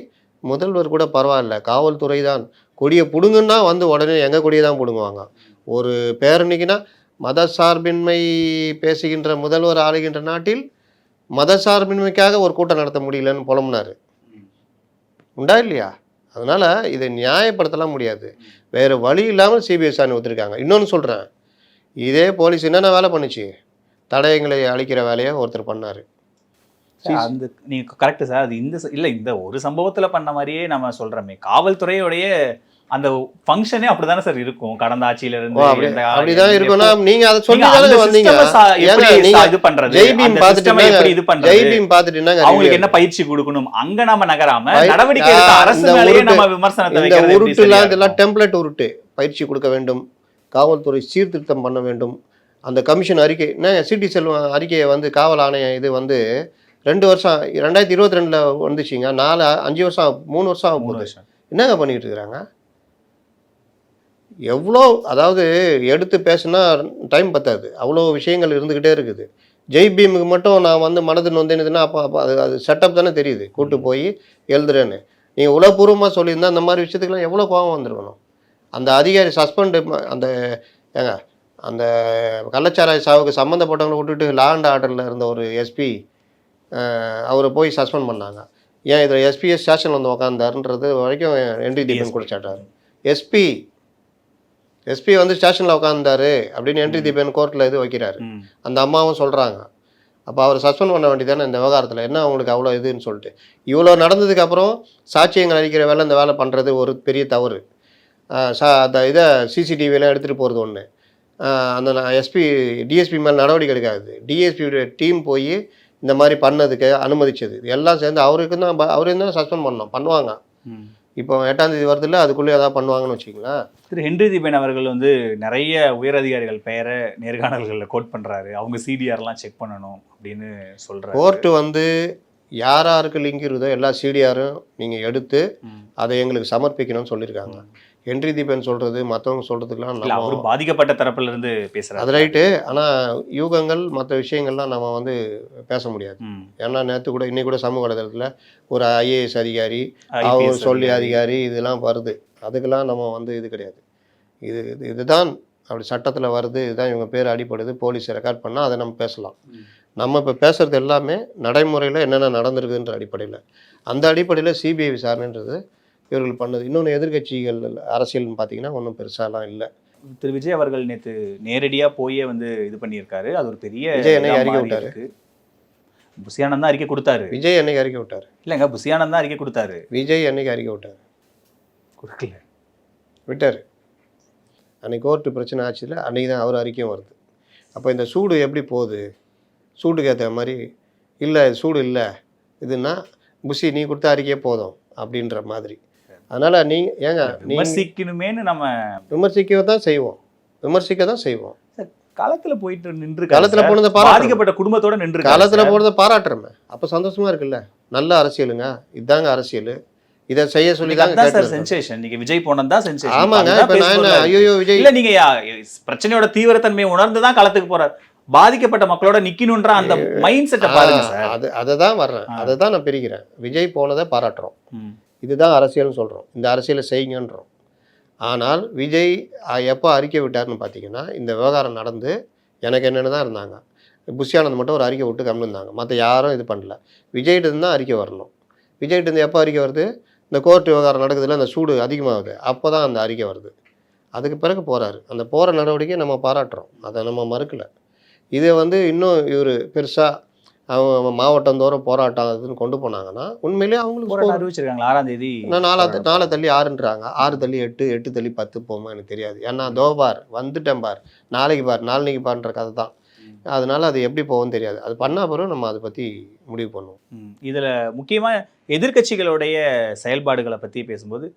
முதல்வர் கூட பரவாயில்ல காவல்துறை தான். கொடியை பிடுங்குன்னா வந்து உடனே எங்கள் கொடியை தான் பிடுங்குவாங்க. ஒரு பேரணிக்குன்னா மத சார்பின்மை பேசுகின்ற முதல்வர் ஆளுகின்ற நாட்டில் மத சார்பின்மைக்காக ஒரு கூட்டம் நடத்த முடியலன்னு புலம்புனார். உண்டா இல்லையா? அதனால் இதை நியாயப்படுத்தலாம் முடியாது. வேறு வழி இல்லாமல் சிபிஐ ஒத்துருக்காங்க. இன்னொன்று சொல்கிறேன் இதே போலீஸ் என்னென்ன வேலை பண்ணுச்சு? தடயங்களை அழிக்கிற வேலையை ஒருத்தர் பண்ணார். அந்த நீங்க கரெக்ட் சார் அது இந்த இல்ல இந்த ஒரு சம்பவத்துல பண்ண மாதிரியே நம்ம சொல்றோமே. காவல்துறையோடைய அந்த ஃபங்க்ஷனே அப்படிதானே சார் இருக்கும். கடந்த ஆட்சியில இருந்து அப்படிதான் இருக்கும்னா நீங்க அதை சொல்லி வந்தீங்க? நீங்க இது பண்றது? ஜெய்பீம் system-அ எப்படி இது பண்றது? ஜெய்பீம் என்னங்க அவங்களுக்கு? என்ன பயிற்சி கொடுக்கணும்? அங்க நாம நகராம நடவடிக்கை எடுத்த அரசு மேலேயே உருட்டு- நம்ம விமர்சனத்தை வைக்கிறது இதெல்லாம் இருக்கும்? டெம்ப்ளேட் உருட்டு. பயிற்சி கொடுக்க வேண்டும். காவல்துறை சீர்திருத்தம் பண்ண வேண்டும். அந்த கமிஷன் அறிக்கை என்ன சிடி செல்வம் அறிக்கையை வந்து காவல் ஆணையம் இது வந்து ரெண்டு வருஷம் ரெண்டாயிரத்தி இருபத்தி ரெண்டில் வந்துச்சுங்க. நாலு அஞ்சு வருஷம் மூணு வருஷம் ஆக மூணு போகுது வருஷம். என்னங்க பண்ணிட்டு இருக்கிறாங்க? எவ்வளோ அதாவது எடுத்து பேசுனா டைம் பத்தாது. அவ்வளோ விஷயங்கள் இருந்துக்கிட்டே இருக்குது. ஜெய் பீமுக்கு மட்டும் நான் வந்து மனது நொந்தேனுதுன்னா அப்போ அப்போ அது அது செட்டப் தானே தெரியுது. கூட்டு போய் எழுதுறேன்னு. நீங்கள் உளப்பூர்வமாக சொல்லியிருந்தா அந்த மாதிரி விஷயத்துக்குலாம் எவ்வளோ கோபம் வந்திருக்கணும்? அந்த அதிகாரி சஸ்பெண்டு அந்த ஏங்க அந்த கள்ளச்சாராய சாவுக்கு சம்மந்தப்பட்டவங்களை விட்டுட்டு லா அண்ட் ஆர்டரில் இருந்த ஒரு எஸ்பி அவரை போய் சஸ்பெண்ட் பண்ணாங்க. ஏன் இதில் எஸ்பிஎஸ் ஸ்டேஷனில் வந்து உக்காந்தாருன்றது வரைக்கும் என்ட்ரி தீபன் குடிச்சாட்டார். எஸ்பி எஸ்பி வந்து ஸ்டேஷனில் உட்காந்தாரு அப்படின்னு என்ட்ரி தீபன் கோர்ட்டில் இது வைக்கிறாரு. அந்த அம்மாவும் சொல்கிறாங்க அப்போ அவர் சஸ்பெண்ட் பண்ண வேண்டியதானே இந்த விவகாரத்தில்? என்ன அவங்களுக்கு அவ்வளோ இதுன்னு சொல்லிட்டு. இவ்வளோ நடந்ததுக்கு அப்புறம் சாட்சியங்கள் அளிக்கிற வேலை இந்த வேலை பண்ணுறது ஒரு பெரிய தவறு. சா அந்த இதை சிசிடிவிலாம் எடுத்துகிட்டு போகிறது ஒன்று அந்த எஸ்பி டிஎஸ்பி மேலே நடவடிக்கை எடுக்காது. டிஎஸ்பியோட டீம் போய் இந்த மாதிரி பண்ணதுக்கு அனுமதிச்சது. எல்லாம் சேர்ந்து அவருக்கு தான் அவரையும் தான் சஸ்பெண்ட் பண்ணோம் பண்ணுவாங்க. இப்போ எட்டாம் தேதி வருதுல்ல அதுக்குள்ளே ஏதாவது பண்ணுவாங்கன்னு வச்சுங்களேன் திரு ஹென்றி தீபன் அவர்கள் வந்து நிறைய உயரதிகாரிகள் பெயரை நேர்காணல்களில் கோட் பண்றாரு. அவங்க சிடிஆர்லாம் செக் பண்ணணும் அப்படின்னு சொல்றாரு. கோர்ட்டு வந்து யார் யாருக்கு லிங்க் இருக்குதோ எல்லா சிடிஆரும் நீங்கள் எடுத்து. அதை எங்களுக்கு சமர்ப்பிக்கணும்னு சொல்லியிருக்காங்க ஹென்றி தீபன் சொல்கிறது மற்றவங்க சொல்கிறதுக்கெலாம் நம்ம பாதிக்கப்பட்ட தரப்புல இருந்து அது ரைட்டு ஆனால் யூகங்கள் மற்ற விஷயங்கள்லாம் நம்ம வந்து பேச முடியாது. ஏன்னா நேற்று கூட இன்னைக்கு கூட சமூக வலைதளத்தில் ஒரு ஐஏஎஸ் அதிகாரி அவர் சொல்லி அதிகாரி. இதெல்லாம் வருது அதுக்கெல்லாம் நம்ம வந்து இது கிடையாது இது இது இதுதான் அப்படி சட்டத்தில் வருது இதுதான் இவங்க பேர் அடிப்படுது போலீஸ் ரெக்கார்ட் பண்ணால் அதை நம்ம பேசலாம். நம்ம இப்போ பேசுறது எல்லாமே நடைமுறையில் என்னென்ன நடந்திருக்குன்ற அடிப்படையில். அந்த அடிப்படையில் சிபிஐ விசாரணைன்றது இவர்கள் பண்ணது. இன்னொன்று எதிர்க்கட்சிகள் அரசியல்னு பார்த்தீங்கன்னா ஒன்றும் பெருசாலாம் இல்லை. திரு விஜய் அவர்கள் நேத்து நேரடியா போயே வந்து இது பண்ணியிருக்காரு. அது ஒரு பெரிய விஜய் இதா அறிக்கை விட்டாரு? புசியானந்த் தான் அறிக்கை கொடுத்தாரு. விஜய் என்னைக்கு அறிக்கை விட்டார். இல்லைங்க புசியானந்த் தான் அறிக்கை கொடுத்தாரு. விஜய் என்னைக்கு அறிக்கை விட்டார்? கொடுக்கல. விட்டார். அன்னைக்கு கோர்ட்டு பிரச்சனை ஆச்சுல அன்றைக்கி தான் அவர் அறிக்கையும் வருது. அப்போ இந்த சூடு எப்படி போகுது? சூடுக்கு ஏற்ற மாதிரி இல்லை சூடு இல்லை. இதுன்னா புஷி நீ கொடுத்த அறிக்கையே போதும். அப்படின்ற மாதிரி. அதனால் நீ ஏங்க விமர்சிக்கணுமேனு நம்ம விமர்சிக்க தான் செய்வோம். விமர்சிக்க தான் செய்வோம் களத்துல போயிட்டு நின்று களத்துல போனதை. பாதிக்கப்பட்ட குடும்பத்தோட நின்று காலத்தில் போகிறத பாராட்டுறமே. அப்போ சந்தோஷமா இருக்குல்ல. நல்ல அரசியலுங்க. இதாங்க அரசியல். இதை செய்ய சொல்லி சார் சென்சேஷன் நீங்க விஜய் போனது தான் சென்சேஷன் ஆமாங்க இப்போ நான் என்ன ஐயோ விஜய். இல்ல நீங்க யா- பிரச்சனையோட தீவிரத்தன்மையை உணர்ந்து தான் களத்துக்கு போறாரு. பாதிக்கப்பட்ட மக்களோட நிக்கணும்ன்ற அந்த மைண்ட் செட்டை பாருங்க சார். அது அதை தான் வர்றேன். அதை தான் நான் பிரிக்கிறேன். விஜய் போனதை பாராட்டுறோம். இதுதான் அரசியல்னு சொல்கிறோம் இந்த அரசியலை செய்யுங்கன்றோம். ஆனால் விஜய் எப்போ அறிக்கை விட்டார்னு பார்த்தீங்கன்னா இந்த விவகாரம் நடந்து எனக்கு என்னென்னு தான் இருந்தாங்க. புஷியானந்த் மட்டும் ஒரு அறிக்கை விட்டு கம்மி இருந்தாங்க மற்ற யாரும் இது பண்ணல. விஜய்கிட்ட தான் அறிக்கை வரணும். விஜய்கிட்ட எப்போ அறிக்கை வருது? இந்த கோர்ட் விவகாரம் நடக்குதுல அந்த சூடு அதிகமாகுது. அப்போ தான் அந்த அறிக்கை வருது. அதுக்கு பிறகு போகிறாரு அந்த போகிற நடவடிக்கையை நம்ம பாராட்டுறோம். அதை நம்ம மறுக்கலை. இதை வந்து இன்னும் இவர் பெருசாக அவங்க மாவட்டம் தோறும் போராட்டம் அதுன்னு கொண்டு போனாங்கன்னா உண்மையிலேயே அவங்களுக்கு அறிவிச்சிருக்காங்க ஆறாம் தேதி நாலா நாலு தள்ளி ஆறுன்றாங்க ஆறு தள்ளி எட்டு எட்டு தள்ளி பத்து போமா எனக்கு தெரியாது ஏன்னா தோ பார் வந்துட்டேன் பார் நாளைக்கு பார் நாளைக்கு பார்ன்ற கதை தான் அதனால அது எப்படி போகும்னு தெரியாது அது பண்ண பிறகு நம்ம அதை பற்றி முடிவு பண்ணுவோம். இதுல முக்கியமா எதிர்க்கட்சிகளுடைய செயல்பாடுகளை பத்தி பேசும்போது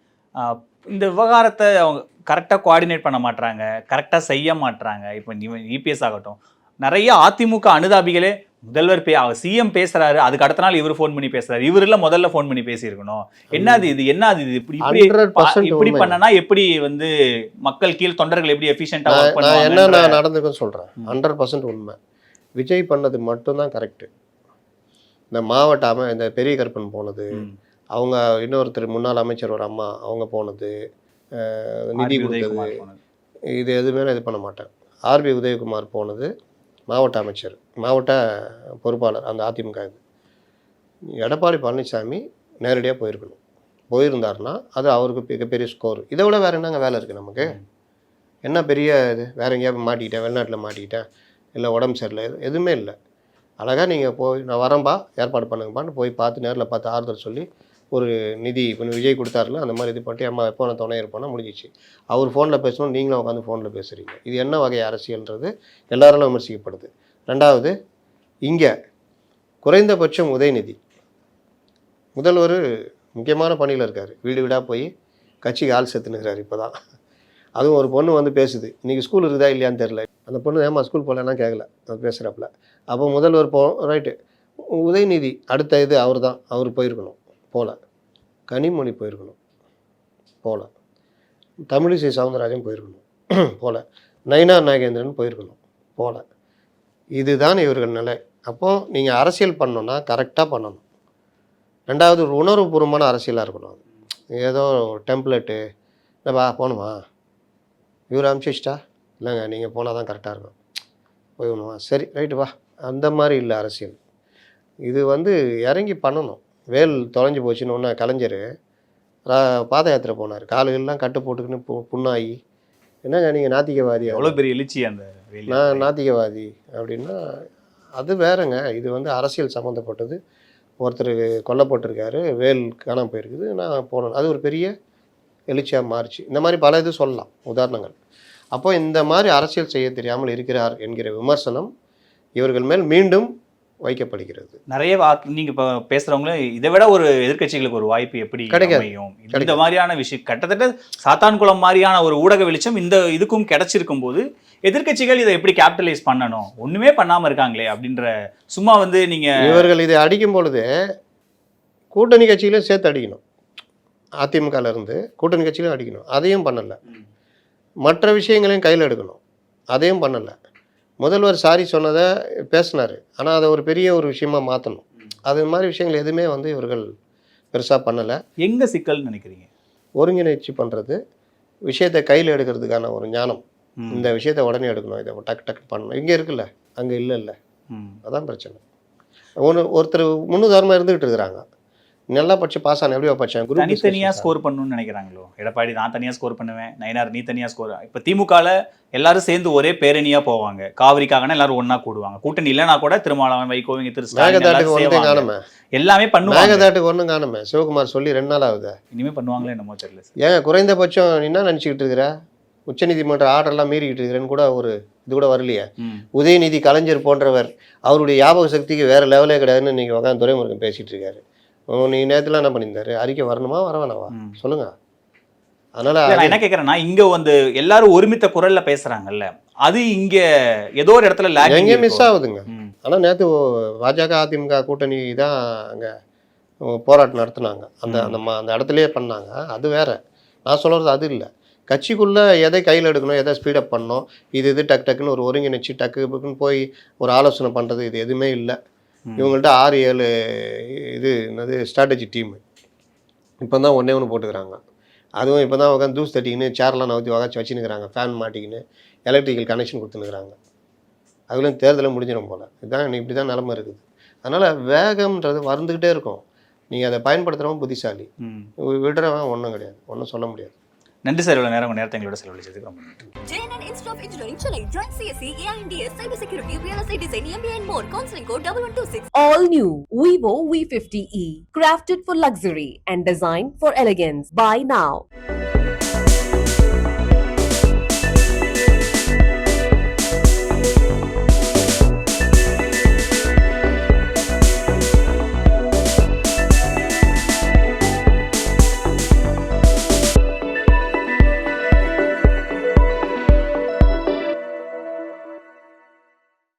இந்த விவகாரத்தை அவங்க கரெக்டாக கோஆர்டினேட் பண்ண மாட்றாங்க கரெக்டாக செய்ய மாட்றாங்க இப்போ இபிஎஸ் ஆகட்டும் நிறைய அதிமுக அனுதாபிகளே முதல்வர் பே சிஎம் பேசுறாரு அதுக்கு அடுத்த நாள் இவர் ஃபோன் பண்ணி பேசுறாரு. இவர் இல்ல முதல்ல ஃபோன் பண்ணி பேசியிருக்கணும். என்னது இது என்னது இது? இப்படி இப்படி 100% இப்படி உண்மை. பண்ணனா எப்படி வந்து மக்கள் கீழ் தொண்டர்கள் எப்படி எஃபிஷியன்ட்டா நான் என்ன நான் நடந்துக்குன்னு சொல்கிறேன் ஹண்ட்ரட் பர்சன்ட் உண்மை. விஜய் பண்ணது மட்டும்தான் கரெக்டு இந்த மாவட்ட இந்த பெரிய கருப்பன் போனது அவங்க இன்னொருத்தர் முன்னாள் அமைச்சர் ஒரு அம்மா அவங்க போனது நிதி கொடுத்தது. இது எதுவுமே இது பண்ண மாட்டேன். ஆர்பி உதயகுமார் போனது மாவட்ட அமைச்சர் மாவட்ட பொறுப்பாளர் அந்த அதிமுக இது. எடப்பாடி பழனிசாமி நேரடியாக போயிருக்கணும். போயிருந்தாருன்னா அது அவருக்கு மிகப்பெரிய ஸ்கோர் இதை விட வேறு என்னங்க வேலை இருக்குது நமக்கு? என்ன பெரிய இது? வேற எங்கேயாவது மாட்டிக்கிட்டேன் வெளிநாட்டில் மாட்டிக்கிட்டேன் இல்லை உடம்பு சரியில்லை எது- எதுவுமே இல்லை. அழகாக நீங்கள் போய் நான் வரேன்பா ஏற்பாடு பண்ணுங்கப்பான்னு போய் பார்த்து நேரில் பார்த்து ஆறுதல் சொல்லி ஒரு நிதி இப்போ விஜய் கொடுத்தாருல அந்த மாதிரி இது பண்ணிட்டு அம்மா எப்போ நான் துணை இருப்போம்னா முடிஞ்சிச்சு. அவர் ஃபோனில் பேசணும் நீங்களும் உட்காந்து ஃபோனில் பேசுகிறீங்க இது என்ன வகை அரசியல்ன்றது எல்லாராலும் விமர்சிக்கப்படுது. ரெண்டாவது இங்கே குறைந்தபட்சம் உதயநிதி. முதல்வர் முக்கியமான பணியில் இருக்கார். வீடு வீடாக போய் கட்சிக்கு ஆள் செத்துனுக்கிறார் இப்போ தான் அதுவும் ஒரு பொண்ணு வந்து பேசுது. இன்றைக்கி ஸ்கூல் இருக்குதா இல்லையான்னு தெரில அந்த பொண்ணு ஏமா ஸ்கூல் போகலன்னா? கேட்கல அது பேசுகிறாப்புல அப்போ முதல்வர் போ ரைட்டு உதயநிதி அடுத்த இது அவர் தான் அவர் போயிருக்கணும். போகல கனிமொழி போயிருக்கணும். போகல தமிழிசை சவுந்தரராஜன் போயிருக்கணும். போகல நயினா நாகேந்திரன் போயிருக்கணும். போகல இதுதான் இவர்கள் நிலை. அப்போது நீங்கள் அரசியல் பண்ணணுன்னா கரெக்டாக பண்ணணும். ரெண்டாவது ஒரு உணர்வுபூர்வமான அரசியலாக இருக்கணும். அது ஏதோ டெம்ப்ளேட்டு. என்னப்பா போகணுமா? இவர் அனுப்பிச்சிச்சிட்டா இல்லைங்க நீங்கள் போனால் தான் கரெக்டாக இருக்கும். போகணுமா சரி ரைட்டு வா. அந்த மாதிரி இல்லை அரசியல். இது வந்து இறங்கி பண்ணணும். வேல் தொலைஞ்சு போச்சுன்னு ஒன்று கலைஞர். பாத யாத்திரை போனார். காலுகள்லாம் கட்டு போட்டுக்கின்னு பு புண்ணாகி என்னங்க நீங்கள் நாத்திகவாதியா எவ்வளவு பெரிய எழுச்சி அந்த நான் நாத்திகவாதி அப்படின்னா அது வேறங்க. இது வந்து அரசியல் சம்மந்தப்பட்டது ஒருத்தர் கொல்லப்பட்டிருக்காரு வேல் காணாம போயிருக்குது. நான் போனேன். அது ஒரு பெரிய எழுச்சியாக மாறிச்சு. இந்த மாதிரி பல இது சொல்லலாம். உதாரணங்கள். அப்போ இந்த மாதிரி அரசியல் செய்ய தெரியாமல் இருக்கிறார் என்கிற விமர்சனம் இவர்கள் மேல் மீண்டும் வைக்கப்படுகிறது. நிறைய வா- நீங்க இப்ப பேசுறவங்களும் இதை விட ஒரு எதிர்க்கட்சிகளுக்கு ஒரு வாய்ப்பு எப்படி கிடைக்காது. அமையும்? இந்த. மாதிரியான விஷயம் கிட்டத்தட்ட சாத்தான்குளம் மாதிரியான ஒரு ஊடக வெளிச்சம் இந்த இதுக்கும் கிடைச்சிருக்கும் போது எதிர்க்கட்சிகள் இதை எப்படி கேபிட்டலைஸ் பண்ணணும்? ஒண்ணுமே பண்ணாம இருக்காங்களே அப்படின்ற சும்மா வந்து நீங்க இவர்கள் இதை அடிக்கும் பொழுது கூட்டணி கட்சிகளையும் சேர்த்து அடிக்கணும். அதிமுகல இருந்து கூட்டணி கட்சிகளையும் அடிக்கணும். அதையும் பண்ணலை. மற்ற விஷயங்களையும் கையில் எடுக்கணும். அதையும் பண்ணலை. முதல்வர் சாரி சொன்னதை பேசினார். ஆனால் அதை ஒரு பெரிய ஒரு விஷயமா மாற்றணும் அது மாதிரி விஷயங்கள் எதுவுமே வந்து இவர்கள் பெருசாக பண்ணலை. எங்க சிக்கல்னு நினைக்கிறீங்க? ஒருங்கிணைச்சு பண்ணுறது விஷயத்தை கையில் எடுக்கிறதுக்கான ஒரு ஞானம். இந்த விஷயத்தை உடனே எடுக்கணும் இதை டக்கு டக்கு பண்ணணும். இங்கே இருக்குல்ல அங்கே இல்லை இல்லை. அதான் பிரச்சனை. ஒன்று ஒருத்தர் முன்னுதாரணமாக இருந்துகிட்டு இருக்கிறாங்க. நல்லா படிச்சு பாஸ் ஆன எப்படியோ படிச்சேன். குரூப் தனித்தனியா ஸ்கோர் பண்ணணும்னு நினைக்கிறாங்களோ? எடப்பாடி நான் தனியா ஸ்கோர் பண்ணுவேன். நயினார் நீ தனியா ஸ்கோர் இப்ப திமுகல எல்லாரும் சேர்ந்து ஒரே பேரணியா போவாங்க. காவிரிக்காகனா எல்லாரும் ஒண்ணா கூடுவாங்க. கூட்டணி இல்லைனா கூட திருமாவளவன் வைகோ இங்க திரு ஒன்றே எல்லாமே பண்ணுவாங்க. மேகதாட்டுக்கு ஒன்றும் காணுமே? சிவகுமார் சொல்லி ரெண்டு நாள் ஆகுது? இனிமே பண்ணுவாங்களே என்னமோ தெரியல சார். ஏங்க குறைந்தபட்சம் என்ன நினச்சிக்கிட்டு இருக்கிற? உச்சநீதிமன்ற ஆர்டர்லாம் மீறிக்கிட்டு இருக்கிறேன்னு கூட ஒரு இது கூட வரலையே. உதயநிதி கலைஞர் போன்றவர் அவருடைய ஞாபக சக்திக்கு வேற லெவலே கிடையாதுன்னு நீங்கள் உட்காந்து துரைமுருகன் பேசிட்டு இருக்காரு. நீ நேற்றுலாம் என்ன பண்ணியிருந்தாரு? அறிக்கை வரணுமா? வர வேணாவா? ம். சொல்லுங்க. அதனால என்ன கேக்குறேன்னா இங்க வந்து எல்லாரும் ஒருமித்த குரல்ல பேசுறாங்கல்ல அது இங்க ஏதோ ஒரு இடத்துல எங்கேயும் மிஸ். ஆகுதுங்க. ஆனால் நேற்று பாஜக அதிமுக கூட்டணி தான் அங்கே போராட்டம் நடத்துனாங்க. அந்த அந்த அந்த இடத்துலயே பண்ணாங்க. அது வேற. நான் சொல்கிறது அது இல்லை. கட்சிக்குள்ளே எதை கையில் எடுக்கணும் எதை ஸ்பீடப் பண்ணணும் இது இது டக்கு டக்குன்னு ஒரு ஒருங்கிணைச்சு டக்கு டக்குன்னு போய் ஒரு ஆலோசனை பண்ணுறது இது எதுவுமே இல்லை. இவங்கள்ட்ட ஆறு ஏழு இது என்னது ஸ்ட்ராட்டஜி டீமு இப்போ தான் ஒன்றே ஒன்று போட்டுக்கிறாங்க. அதுவும் இப்போ தான் உட்காந்து தூஸ் தட்டிக்கின்னு சேர்லாம் நவுத்தி உக்காச்சி வச்சுன்னுக்குறாங்க. ஃபேன் மாட்டிக்கின்னு எலக்ட்ரிக்கல் கனெக்ஷன் கொடுத்துனுக்குறாங்க அதுலேயும் தேர்தலும் முடிஞ்சிடும் போல். இதுதான் இப்படி தான் நிலமை இருக்குது. அதனால் வேகம்ன்றது வந்துக்கிட்டே இருக்கும். நீங்கள் அதை பயன்படுத்துகிறவன் புத்திசாலி. விடுறவன் ஒன்றும் கிடையாது. ஒன்றும் சொல்ல முடியாது. நன்றி சார் இவ்வளவு நேரம் உங்க நேரத்தை எங்களோட செலவழிச்சதுக்கு ரொம்ப நன்றி JNN Institute of Engineering, Chennai. Join CSE, AINDS, Cybersecurity, Real Estate Design, MBA and more. Counseling code 1126. All new Vivo V50e, crafted for luxury and designed for elegance. Buy now.